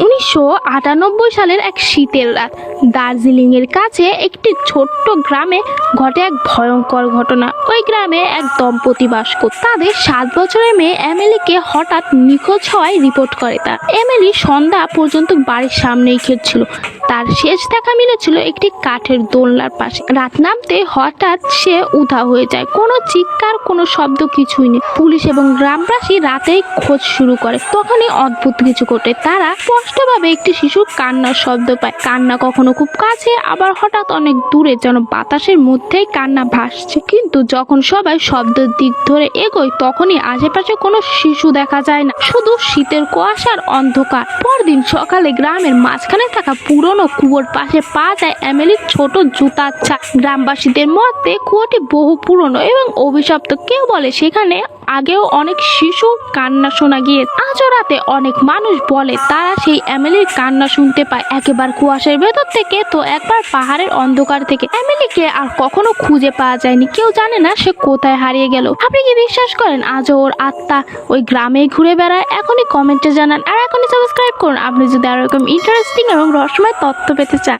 উনিশশো আটানব্বই সালের এক শীতের রাত দার্জিলিং এর কাছে একটি ছোট্ট গ্রামে ঘটে এক ভয়ঙ্কর ঘটনা। ওই গ্রামে এক দম্পতি বাস করত তাদের সাত বছরের মেয়ে এমিলিকে হঠাৎ নিখোঁজ হওয়ায় রিপোর্ট করে তার এমিলি সন্ধ্যা পর্যন্ত বাড়ির সামনেই খেলছিল। তার শেষ দেখা মিলেছিল একটি কাঠের দোলনার পাশে। রাত নামতে হঠাৎ সে উধা হয়ে যায়। কোনো চিৎকার, কোনো শব্দ কিছুই নেই। পুলিশ এবং গ্রামবাসী রাতেই খোঁজ শুরু করে। তখনই অদ্ভুত কিছু ঘটে। তারা স্পষ্টভাবে একটি শিশুর কান্নার শব্দ পায়। কান্না কখনো খুব কাছে, আবার হঠাৎ অনেক দূরে যেন বাতাসের মধ্যেই কান্না ভাসছে। কিন্তু যখন সবাই শব্দের দিক ধরে এগোয়, তখনই আশেপাশে কোনো শিশু দেখা যায় না। শুধু শীতের কুয়াশার অন্ধকার। পরদিন সকালে গ্রামের মাঝখানে থাকা পুরনো কুয়োর পাশে পা যায় এমিলির ছোট জুতার ছা গ্রামবাসীদের মধ্যে কুয়োটি বহু পুরনো এবং অভিশপ্ত। কেউ বলে সেখানে আগেও অনেক শিশু কান্না শোনা গিয়ে আজও রাতে অনেক মানুষ বলে, তারা সেই এমিলির কান্না শুনতে পায়। একেবার কুয়াশার ভেতর থেকে তো একবার পাহাড়ের অন্ধকার থেকে। এমিলিকে আর কখনো খুঁজে পাওয়া যায়নি। কেউ জানে না সে কোথায় হারিয়ে গেল। আপনি কি বিশ্বাস করেন, আজও ওর আত্মা ওই গ্রামে ঘুরে বেড়ায়? এখনই কমেন্টে জানান। আর এখনই সাবস্ক্রাইব করুন। আপনি যদি আরও এরকম ইন্টারেস্টিং এবং রহস্যময় তথ্য পেতে চান।